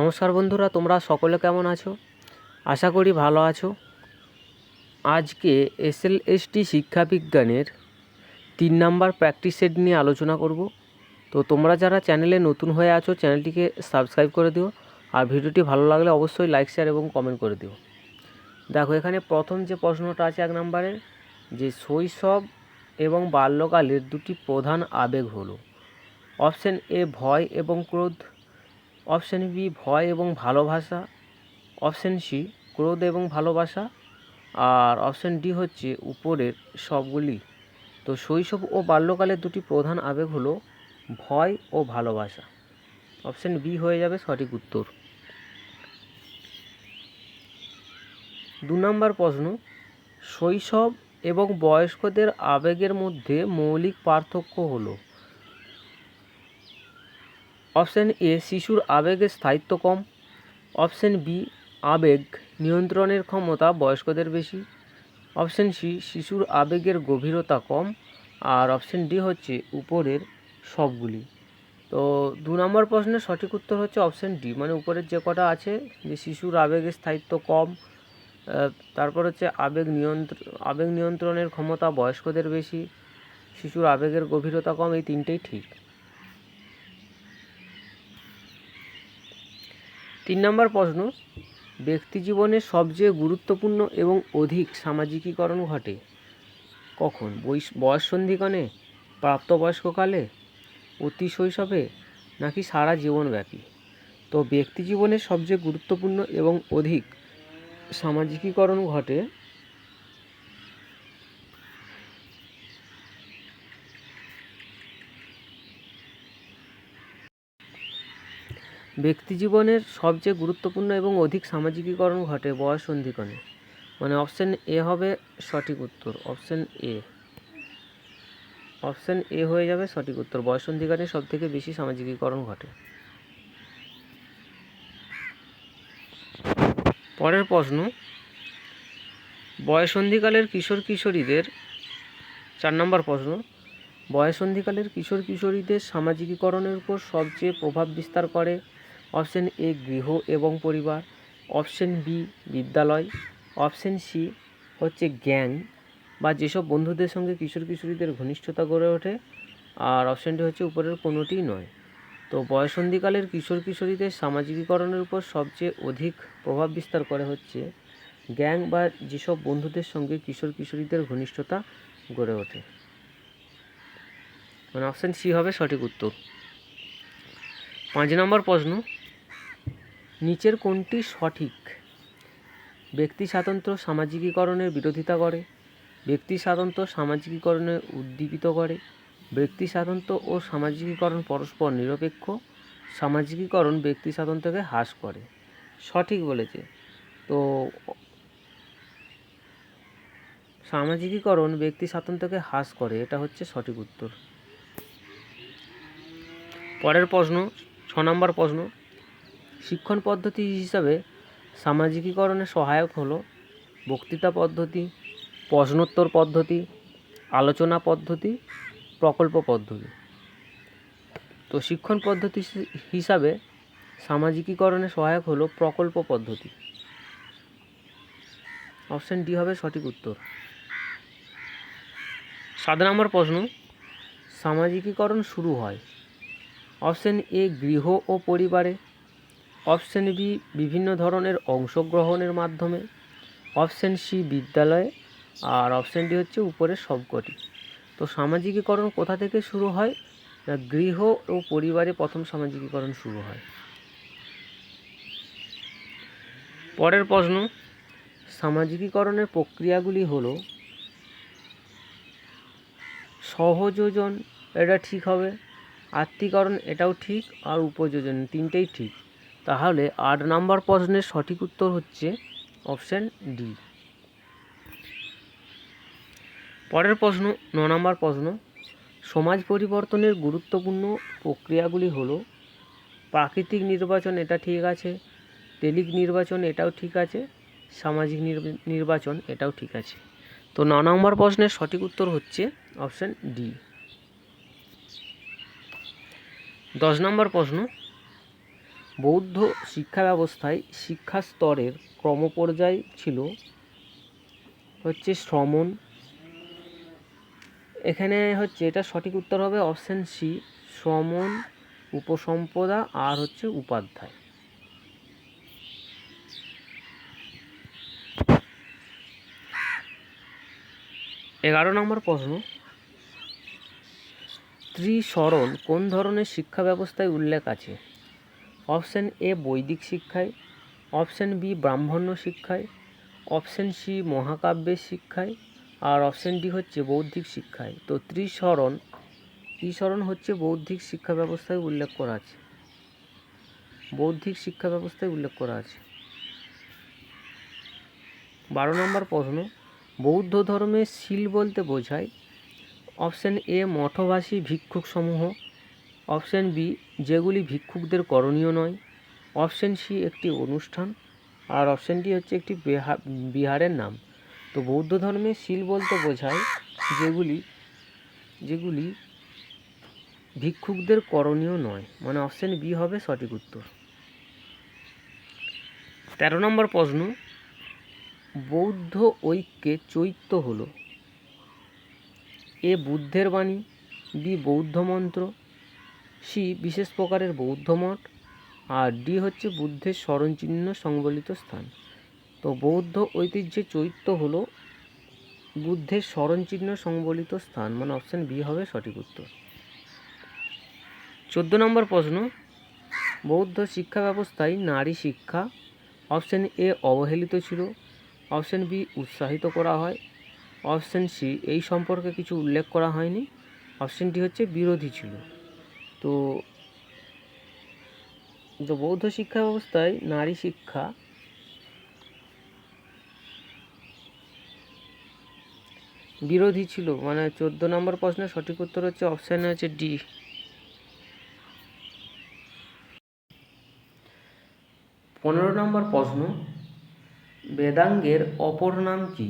নমস্কার বন্ধুরা, তোমরা সকলে কেমন আছো? আশা করি ভালো আছো। আজকে এসএল এসটি শিক্ষাবিজ্ঞানের তিন নাম্বার প্র্যাকটিস সেট নিয়ে আলোচনা করব। তো তোমরা যারা চ্যানেলে নতুন হয়ে আছো চ্যানেলটিকে সাবস্ক্রাইব করে দিও। আর ভিডিওটি ভালো লাগলে অবশ্যই লাইক শেয়ার এবং কমেন্ট করে দিও। দেখো, এখানে প্রথম যে প্রশ্নটা আছে এক নম্বরের যে শৈশব এবং বাল্যকালের দুটি প্রধান আবেগ হলো। অপশন এ ভয় এবং ক্রোধ। অপশন বি, ভয় এবং ভালোবাসা। অপশন সি, ক্রোধ এবং ভালোবাসা। আর অপশান ডি হচ্ছে উপরের সবগুলি। তো শৈশব ও বাল্যকালের দুটি প্রধান আবেগ হলো ভয় ও ভালোবাসা। অপশান বি হয়ে যাবে সঠিক উত্তর। দু নম্বর প্রশ্ন, শৈশব এবং বয়স্কদের আবেগের মধ্যে মৌলিক পার্থক্য হলো অপশন এ, শিশুর আবেগের স্থায়িত্ব কম। অপশান বি, আবেগ নিয়ন্ত্রণের ক্ষমতা বয়স্কদের বেশি। অপশান সি, শিশুর আবেগের গভীরতা কম। আর অপশান ডি হচ্ছে উপরের সবগুলি। তো দু নম্বর প্রশ্নের সঠিক উত্তর হচ্ছে অপশান ডি। মানে উপরের যে কটা আছে, যে শিশুর আবেগের স্থায়িত্ব কম তারপর হচ্ছে আবেগ নিয়ন্ত্র, আবেগ নিয়ন্ত্রণের ক্ষমতা বয়স্কদের বেশি, শিশুর আবেগের গভীরতা কম, এই তিনটেই ঠিক। তিন নম্বর প্রশ্ন, ব্যক্তি জীবনে সবচেয়ে গুরুত্বপূর্ণ এবং অধিক সামাজিকীকরণ ঘটে কখন? বয়স সন্ধিক্ষণে? প্রাপ্তবয়স্ককালে? অতি শৈশবে? নাকি সারা জীবনব্যাপী? তো, ব্যক্তি জীবনে সবচেয়ে গুরুত্বপূর্ণ এবং অধিক সামাজিকীকরণ ঘটে ব্যক্তি জীবনের সবচেয়ে গুরুত্বপূর্ণ এবং অধিক সামাজিকীকরণ ঘটে বয়স সন্ধিক্ষণে মানে অপশন এ হবে সঠিক উত্তর। অপশন এ অপশন এ হয়ে যাবে সঠিক উত্তর। বয়স সন্ধিক্ষণে সব থেকে বেশি সামাজিকীকরণ ঘটে। পরের প্রশ্ন। বয়সন্ধিকালের কিশোর কিশোরীদের চার নম্বর প্রশ্ন। বয়সন্ধিকালের কিশোর কিশোরীদের সামাজিকীকরণের উপর সবচেয়ে প্রভাব বিস্তার করে অপশন এ গৃহ এবং পরিবার, অপশন বি বিদ্যালয়, অপশন সি হচ্ছে গ্যাং বা যেসব বন্ধুদের সঙ্গে কিশোর কিশোরীদের ঘনিষ্ঠতা গড়ে ওঠে আর অপশনটি হচ্ছে উপরের কোনোটিই নয়। তো বয়সন্ধিকালের কিশোর কিশোরীদের সামাজিকীকরণের উপর সবচেয়ে অধিক প্রভাব বিস্তার করে হচ্ছে গ্যাং বা যেসব বন্ধুদের সঙ্গে কিশোর কিশোরীদের ঘনিষ্ঠতা গড়ে ওঠে। মানে অপশান সি হবে সঠিক উত্তর। পাঁচ নম্বর প্রশ্ন নিচের কোনটি সঠিক। ব্যক্তি স্বাতন্ত্র্য সামাজিকীকরণের বিরোধিতা করে, ব্যক্তি স্বাতন্ত্র্য সামাজিকীকরণে উদ্দীপিত করে, ব্যক্তি স্বাতন্ত্র্য ও সামাজিকীকরণ পরস্পর নিরপেক্ষ, সামাজিকীকরণ ব্যক্তি স্বাতন্ত্র্যকে হ্রাস করে। সঠিক বলেছে। তো, সামাজিকীকরণ ব্যক্তি স্বাতন্ত্র্যকে হ্রাস করে, এটা হচ্ছে সঠিক উত্তর। পরের প্রশ্ন, ছ নম্বর প্রশ্ন শিক্ষণ পদ্ধতি হিসাবে সামাজিকীকরণে সহায়ক হলো বক্তৃতা পদ্ধতি, প্রশ্নোত্তর পদ্ধতি, আলোচনা পদ্ধতি, প্রকল্প পদ্ধতি। তো শিক্ষণ পদ্ধতি হিসাবে সামাজিকীকরণে সহায়ক হলো প্রকল্প পদ্ধতি। অপশন ডি হবে সঠিক উত্তর। সাত নম্বর প্রশ্ন, সামাজিকীকরণ শুরু হয়। অপশন এ, গৃহ ও পরিবারে অপশন বি, বিভিন্ন ধরনের অংশগ্রহণের মাধ্যমে। অপশন সি, বিদ্যালয়ে। আর অপশন ডি হচ্ছে উপরের সবকটি। তো সামাজিকীকরণ কোথা থেকে শুরু হয়? না, গৃহ ও পরিবারে প্রথম সামাজিকীকরণ শুরু হয়। পরের প্রশ্ন, সামাজিকীকরণের প্রক্রিয়াগুলি হলো, সহযোজন এটা ঠিক হবে আত্মীকরণ এটাও ঠিক, আর উপযোজন তিনটেই ঠিক। তাহলে আট নাম্বার প্রশ্নের সঠিক উত্তর হচ্ছে অপশান ডি। পরের প্রশ্ন, ন নম্বর প্রশ্ন। সমাজ পরিবর্তনের গুরুত্বপূর্ণ প্রক্রিয়াগুলি হলো, প্রাকৃতিক নির্বাচন এটা ঠিক আছে টেলিক নির্বাচন এটাও ঠিক আছে, সামাজিক নির্ব- নির্বাচন এটাও ঠিক আছে। তো ন নম্বর প্রশ্নের সঠিক উত্তর হচ্ছে অপশান ডি। দশ নম্বর প্রশ্ন বৌদ্ধ শিক্ষা ব্যবস্থায় শিক্ষা স্তরের ক্রমপর্যায় ছিল হচ্ছে শ্রমণ। এখানে হচ্ছে এটা সঠিক উত্তর হবে অপশান সি শ্রমণ, উপসম্পদা আর হচ্ছে উপাধ্যায়। এগারো নম্বর প্রশ্ন ত্রিসরণ কোন ধরনের শিক্ষা ব্যবস্থায় উল্লেখ আছে? অপশান এ বৈদিক শিক্ষায়, অপশান বি ব্রাহ্মণ্য শিক্ষায়, অপশান সি মহাকাব্যের শিক্ষায়, আর অপশান ডি হচ্ছে বৌদ্ধিক শিক্ষায়। তো ত্রিসরণ ত্রিসরণ হচ্ছে বৌদ্ধিক শিক্ষা ব্যবস্থায় উল্লেখ করা আছে। বৌদ্ধিক শিক্ষা ব্যবস্থায় উল্লেখ করা আছে। বারো নম্বর প্রশ্ন, বৌদ্ধ ধর্মে শিল বলতে বোঝায়। অপশান এ মঠবাসী ভিক্ষুক সমূহ অপশান বি, যেগুলি ভিক্ষুকদের করণীয় নয়। অপশান সি, একটি অনুষ্ঠান। আর অপশান ডি হচ্ছে একটি বিহা- বিহারের নাম। তো বৌদ্ধ ধর্মে শিল বলতে বোঝায় যেগুলি যেগুলি ভিক্ষুকদের করণীয় নয়। মানে অপশান বি হবে সঠিক উত্তর। তেরো নম্বর প্রশ্ন, বৌদ্ধ ঐক্যে চৈত্য হল। এ বুদ্ধের বাণী, বি বৌদ্ধ মন্ত্র সি বিশেষ প্রকারের বৌদ্ধ মঠ, আর ডি হচ্ছে বুদ্ধের স্মরণচিহ্ন সংবলিত স্থান। তো বৌদ্ধ ঐতিহ্যে চৈত্য হলো বুদ্ধের স্মরণচিহ্ন সংবলিত স্থান মানে অপশান বি হবে সঠিক উত্তর। চোদ্দ নম্বর প্রশ্ন, বৌদ্ধ শিক্ষা ব্যবস্থায় নারী শিক্ষা, অপশান এ অবহেলিত ছিল, অপশান বি উৎসাহিত করা হয়, অপশান সি এই সম্পর্কে কিছু উল্লেখ করা হয়নি, অপশান ডি হচ্ছে বিরোধী ছিল। তো তো বৌদ্ধ শিক্ষা ব্যবস্থায় নারী শিক্ষা বিরোধী ছিল। মানে চোদ্দ নম্বর প্রশ্নের সঠিক উত্তর হচ্ছে অপশানে হচ্ছে ডি পনেরো নম্বর প্রশ্ন, বেদাঙ্গের অপর নাম কি?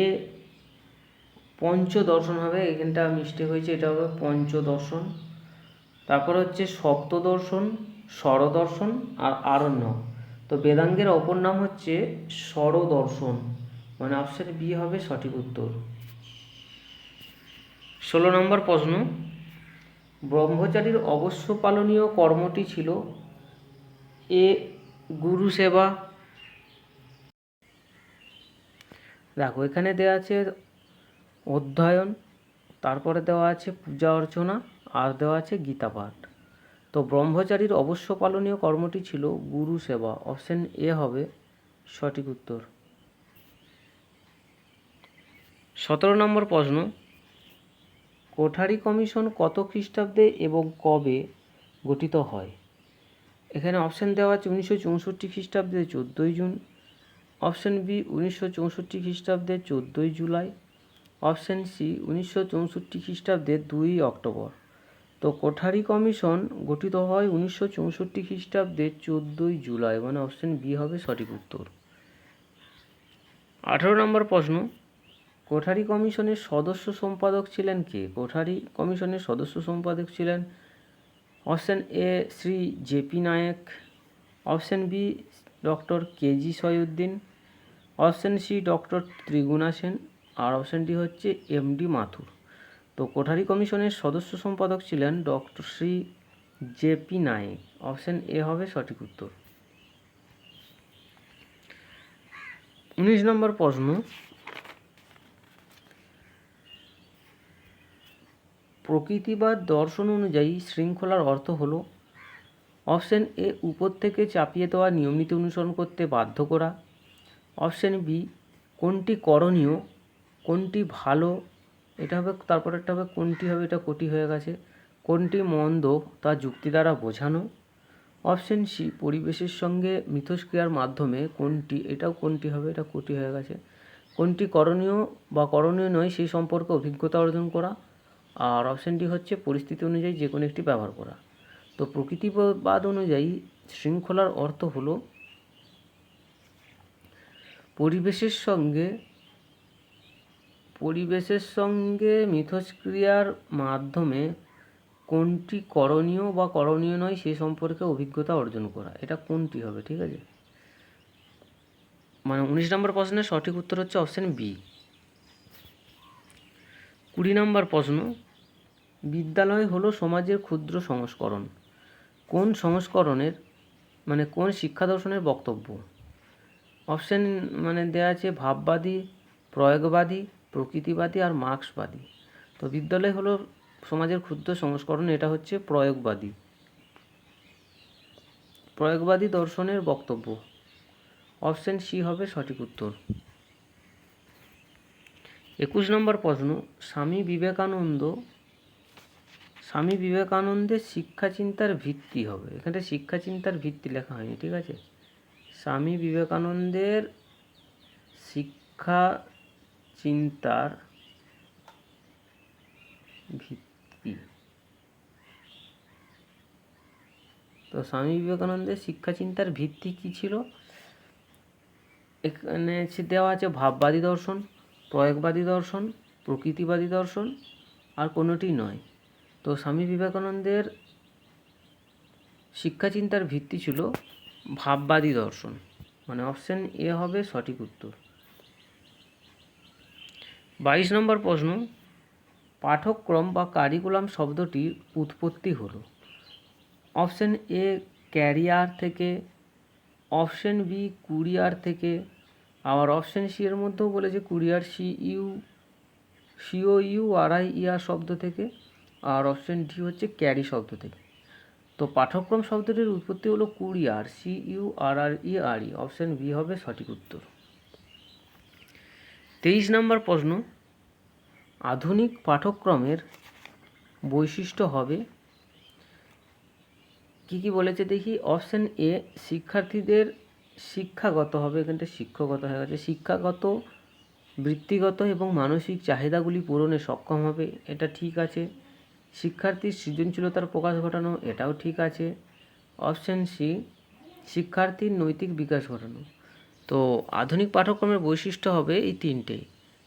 এ পঞ্চদর্শন হবে, এখানটা মিস্টেক হয়েছে, এটা হবে পঞ্চদর্শন। তারপর হচ্ছে সপ্তদর্শন স্বরদর্শন আর আরণ্য। তো বেদাঙ্গের অপর নাম হচ্ছে স্বরদর্শন মানে অপশন বি হবে সঠিক উত্তর। ষোলো নম্বর প্রশ্ন। ব্রহ্মচারীর অবশ্য পালনীয় কর্মটি ছিল এ গুরু সেবা। দেখো, এখানে দেওয়া আছে অধ্যয়ন, তারপরে দেওয়া আছে পূজা অর্চনা আর দেওয়া আছে গীতা পাঠ তো ব্রহ্মচারীর অবশ্য পালনীয় কর্মটি ছিল গুরু সেবা। অপশন এ হবে সঠিক উত্তর। সতেরো নম্বর প্রশ্ন, কোঠারি কমিশন কত খ্রিস্টাব্দে এবং কবে গঠিত হয়? এখানে অপশান দেওয়া আছে উনিশশো চৌষট্টি খ্রিস্টাব্দে চোদ্দোই জুন। অপশান বি, উনিশশো চৌষট্টি খ্রিস্টাব্দে চোদ্দোই জুলাই। অপশান সি, উনিশশো চৌষট্টি খ্রিস্টাব্দে দুই অক্টোবর। তো কোঠারি কমিশন গঠিত হয় উনিশশো চৌষট্টি খ্রিস্টাব্দে চোদ্দোই জুলাই মানে অপশান বি হবে সঠিক উত্তর। আঠেরো নম্বর প্রশ্ন, কোঠারি কমিশনের সদস্য সম্পাদক ছিলেন কে? কোঠারি কমিশনের সদস্য সম্পাদক ছিলেন option A Shri JP Naik option B doctor KG Saiyidain option C doctor Triguna Sen, R option D হচ্ছে এমডি মাথুর। তো কোঠারি কমিশনের সদস্য সম্পাদক ছিলেন doctor Shri JP Naik. Option A হবে সঠিক উত্তর। উনিশ নম্বর প্রশ্ন। প্রকৃতিবাদ দর্শন অনুযায়ী শৃঙ্খলার অর্থ হলো অপশান এ উপর থেকে চাপিয়ে দেওয়া নিয়মিত অনুসরণ করতে বাধ্য করা। অপশান বি, কোনটি করণীয়, কোনটি ভালো এটা হবে, তারপর একটা হবে, কোনটি হবে, এটা কোটি হয়ে গেছে। কোনটি মন্দ তা যুক্তি দ্বারা বোঝানো। অপশন সি, পরিবেশের সঙ্গে মিথস্ক্রিয়ার মাধ্যমে কোনটি, এটাও কোনটি হবে, এটা কোটি হয়ে গেছে। কোনটি করণীয় বা করণীয় নয়, সেই সম্পর্কে অভিজ্ঞতা অর্জন করা। আর অপশানটি হচ্ছে, পরিস্থিতি অনুযায়ী যে কোনো একটি ব্যবহার করা। তো প্রকৃতিবাদ অনুযায়ী শৃঙ্খলার অর্থ হলো, পরিবেশের সঙ্গে পরিবেশের সঙ্গে মিথস্ক্রিয়ার মাধ্যমে কোনটি করণীয় বা করণীয় নয় সে সম্পর্কে অভিজ্ঞতা অর্জন করা। এটা কোনটি হবে, ঠিক আছে? মানে উনিশ নম্বর প্রশ্নের সঠিক উত্তর হচ্ছে অপশান বি। কুড়ি নম্বর প্রশ্ন, বিদ্যালয় হলো সমাজের ক্ষুদ্র সংস্করণ। কোন সংস্করণের মানে কোন শিক্ষা দর্শনের বক্তব্য? অপশান মানে দেওয়া আছে ভাববাদী, প্রয়োগবাদী প্রকৃতিবাদী আর মার্ক্সবাদী। তো বিদ্যালয় হলো সমাজের ক্ষুদ্র সংস্করণ, এটা হচ্ছে প্রয়োগবাদী। প্রয়োগবাদী দর্শনের বক্তব্য। অপশান সি হবে সঠিক উত্তর। একুশ নম্বর প্রশ্ন, স্বামী বিবেকানন্দ, স্বামী বিবেকানন্দের শিক্ষা চিন্তার ভিত্তি হবে। এখানে শিক্ষা চিন্তার ভিত্তি লেখা হয়নি, ঠিক আছে? স্বামী বিবেকানন্দের শিক্ষা চিন্তার ভিত্তি। তো স্বামী বিবেকানন্দের শিক্ষা চিন্তার ভিত্তি কী ছিল? এখানে দেওয়া আছে ভাববাদী দর্শন, প্রয়োগবাদী দর্শন, প্রকৃতিবাদী দর্শন, আর কোনোটি নয়। তো স্বামী বিবেকানন্দের শিক্ষা চিন্তার ভিত্তি ছিল ভাববাদী দর্শন। মানে অপশান এ হবে সঠিক উত্তর। বাইশ নম্বর প্রশ্ন, পাঠক্রম বা কারিকুলাম শব্দটির উৎপত্তি হলো। অপশান এ ক্যারিয়ার থেকে অপশান বি কুরিয়ার থেকে। আবার অপশান সি এর মধ্যেও বলেছে courier C U CO U R I ইয়ার শব্দ থেকে। আর অপশান ডি হচ্ছে ক্যারি শব্দ থেকে। তো পাঠ্যক্রম শব্দটির উৎপত্তি হলো courier C U R R E R E option B হবে সঠিক উত্তর। তেইশ নম্বর প্রশ্ন, আধুনিক পাঠ্যক্রমের বৈশিষ্ট্য হবে। কি কি বলেছে দেখি? অপশান এ শিক্ষার্থীদের শিক্ষাগত হবে। এখানটা শিক্ষাগত হয়ে গেছে। শিক্ষাগত, বৃত্তিগত এবং মানসিক চাহিদাগুলি পূরণে সক্ষম হবে। এটা ঠিক আছে। শিক্ষার্থীর সৃজনশীলতার প্রকাশ ঘটানো, এটাও ঠিক আছে। অপশান সি শিক্ষার্থীর নৈতিক বিকাশ ঘটানো। তো আধুনিক পাঠ্যক্রমের বৈশিষ্ট্য হবে এই তিনটেই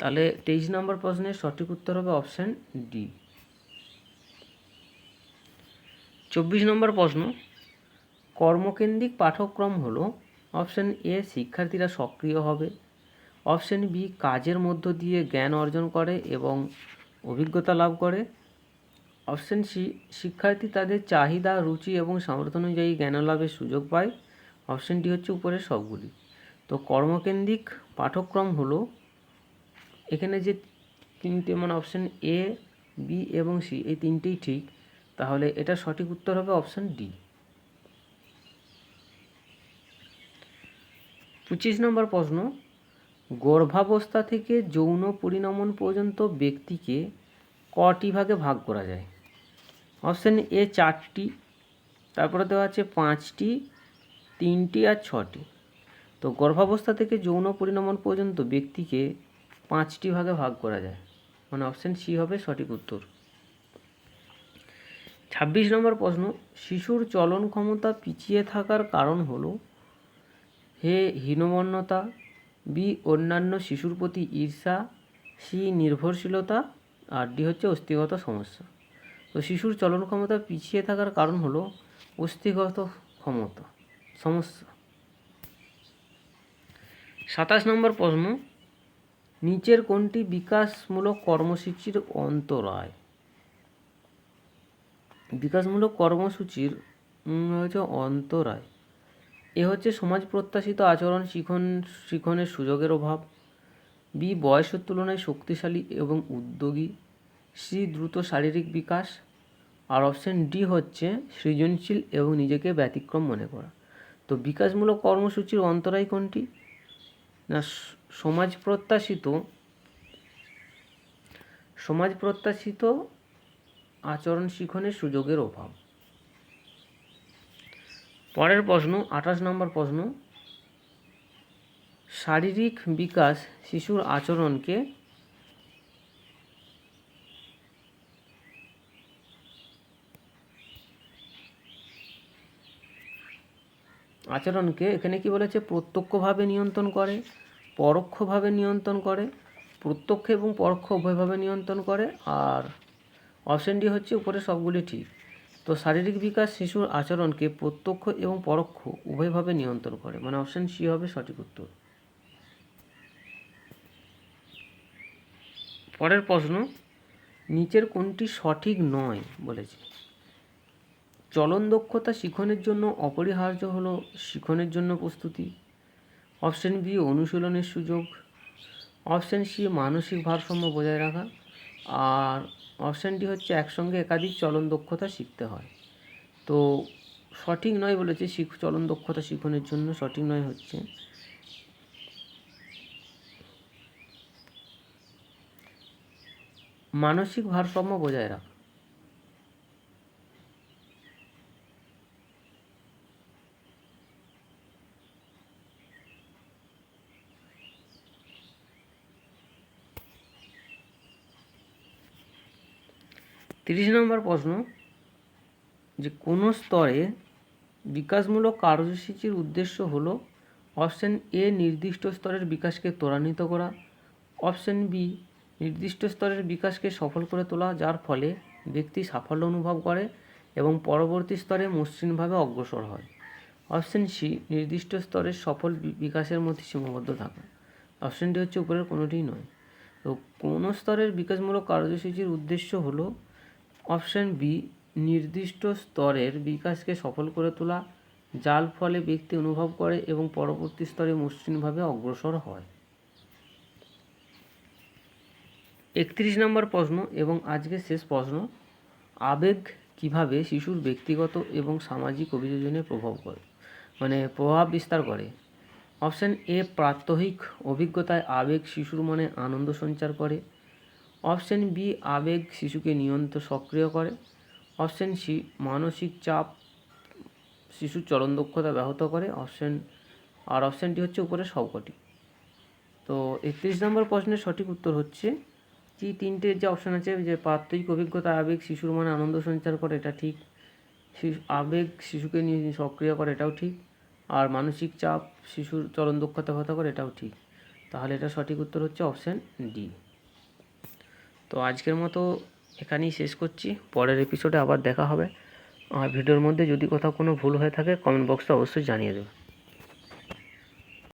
তাহলে তেইশ নম্বর প্রশ্নের সঠিক উত্তর হবে অপশান ডি। চব্বিশ নম্বর প্রশ্ন, কর্মকেন্দ্রিক পাঠ্যক্রম হল অপশান এ শিক্ষার্থীরা সক্রিয় হবে, অপশান বি কাজের মধ্য দিয়ে জ্ঞান অর্জন করে এবং অভিজ্ঞতা লাভ করে, অপশান সি শিক্ষার্থী তাদের চাহিদা, রুচি এবং সামর্থ্য অনুযায়ী জ্ঞান লাভের সুযোগ পায় অপশানটি হচ্ছে উপরের সবগুলি। তো কর্মকেন্দ্রিক পাঠ্যক্রম হলো এখানে যে তিনটে মানে অপশান এ বি এবং সি এই তিনটেই ঠিক। তাহলে এটা সঠিক উত্তর হবে অপশান ডি পঁচিশ নম্বর প্রশ্ন, গর্ভাবস্থা থেকে যৌন পরিণমন পর্যন্ত ব্যক্তিকে কটি ভাগে ভাগ করা যায়? অপশান এ চারটি, তারপরে দেওয়া আছে পাঁচটি, তিনটি আর ছটি। তো গর্ভাবস্থা থেকে যৌন পরিণমন পর্যন্ত ব্যক্তিকে পাঁচটি ভাগে ভাগ করা যায়। মানে অপশান সি হবে সঠিক উত্তর। ছাব্বিশ নম্বর প্রশ্ন, শিশুর চলন ক্ষমতা পিছিয়ে থাকার কারণ হলো, হে হীনমন্যতা বি অন্যান্য শিশুর প্রতি ঈর্ষা সি নির্ভরশীলতা, আর ডি হচ্ছে অস্থিগত সমস্যা। তো শিশুর চলন ক্ষমতা পিছিয়ে থাকার কারণ হলো অস্থিগত ক্ষমতা, সমস্যা। সাতাশ নম্বর প্রশ্ন, নিচের কোনটি বিকাশমূলক কর্মসূচির অন্তরায়? বিকাশমূলক কর্মসূচির হচ্ছে অন্তরায়। এ হচ্ছে সমাজ প্রত্যাশিত আচরণ শিখন, শিখনের সুযোগের অভাব। বি, বয়সের তুলনায় শক্তিশালী এবং উদ্যোগী। সি, দ্রুত শারীরিক বিকাশ। আর অপশান ডি হচ্ছে সৃজনশীল এবং নিজেকে ব্যতিক্রম মনে করা। তো বিকাশমূলক কর্মসূচির অন্তরায় কোনটি? না সমাজ প্রত্যাশিত সমাজ প্রত্যাশিত আচরণ শিখনের সুযোগের অভাব। পরের প্রশ্ন, আঠাশ নম্বর প্রশ্ন, শারীরিক বিকাশ শিশুর আচরণকে আচরণকে এখানে কি বলেছে? প্রত্যক্ষভাবে নিয়ন্ত্রণ করে, পরোক্ষভাবে নিয়ন্ত্রণ করে, প্রত্যক্ষ এবং পরোক্ষ উভয়ভাবে নিয়ন্ত্রণ করে, আর অপশন ডি হচ্ছে উপরে সবগুলি ঠিক। তো শারীরিক বিকাশ শিশুর আচরণকে প্রত্যক্ষ এবং পরোক্ষ উভয়ভাবে নিয়ন্ত্রণ করে মানে অপশন সি হবে সঠিক উত্তর। পরের প্রশ্ন, নিচের কোনটি সঠিক নয় বলেছে? চলন দক্ষতা শিখনের জন্য অপরিহার্য হলো শিখনের জন্য প্রস্তুতি। অপশন বি, অনুশীলনের সুযোগ। অপশন সি, মানসিক ভারসাম্য বজায় রাখা। আর অপশন ডি হচ্ছে একসঙ্গে একাধিক চলন দক্ষতা শিখতে হয়। তো সঠিক নয় বলেছে শিখ, চলন দক্ষতা শিখনের জন্য সঠিক নয় হচ্ছে। মানসিক ভারসাম্য বজায় রাখা। তিরিশ নম্বর প্রশ্ন, যে কোনো স্তরে বিকাশমূলক কার্যসূচির উদ্দেশ্য হলো অপশন এ নির্দিষ্ট স্তরের বিকাশকে ত্বরান্বিত করা, অপশন বি নির্দিষ্ট স্তরের বিকাশকে সফল করে তোলা, যার ফলে ব্যক্তি সাফল্য অনুভব করে এবং পরবর্তী স্তরে মসৃণভাবে অগ্রসর হয়। অপশন সি নির্দিষ্ট স্তরের সফল বিকাশের মধ্যে সীমাবদ্ধ থাকা। অপশন ডি হচ্ছে উপরের কোনোটিই নয়। তো কোনো স্তরের বিকাশমূলক কার্যসূচির উদ্দেশ্য হলো অপশন বি, নির্দিষ্ট স্তরের বিকাশকে সফল করে তোলা, যার ফলে ব্যক্তি অনুভব করে এবং পরবর্তী স্তরে মসৃণভাবে অগ্রসর হয়। একত্রিশ নম্বর প্রশ্ন এবং আজকের শেষ প্রশ্ন, আবেগ কীভাবে শিশুর ব্যক্তিগত এবং সামাজিক অভিযোজনে প্রভাব করে মানে প্রভাব বিস্তার করে? অপশান এ, প্রাত্যহিক অভিজ্ঞতায় আবেগ শিশুর মনে আনন্দ সঞ্চার করে অপশান বি আবেগ শিশুকে নিয়ন্ত্র সক্রিয় করে। অপশান সি মানসিক চাপ শিশুর চরণ দক্ষতা ব্যাহত করে। অপশান আর অপশানটি হচ্ছে উপরে সবকটি। তো একত্রিশ নম্বর প্রশ্নের সঠিক উত্তর হচ্ছে যে তিনটে যে অপশান আছে, যে প্রাত্যহিক অভিজ্ঞতা, আবেগ, শিশুর মনে আনন্দ সঞ্চার করে, এটা ঠিক। শিশু, আবেগ শিশুকে নিয়ে সক্রিয় করে, এটাও ঠিক। আর মানসিক চাপ শিশুর চরণ দক্ষতা ব্যাহত করে, এটাও ঠিক। তাহলে এটা সঠিক উত্তর হচ্ছে অপশান ডি তো আজকের মতো এখানেই শেষ করছি। পরের এপিসোডে আবার দেখা হবে। আর ভিডিওর মধ্যে যদি কোথাও কোনো ভুল হয়ে থাকে কমেন্ট বক্সে অবশ্যই জানিয়ে দেবে।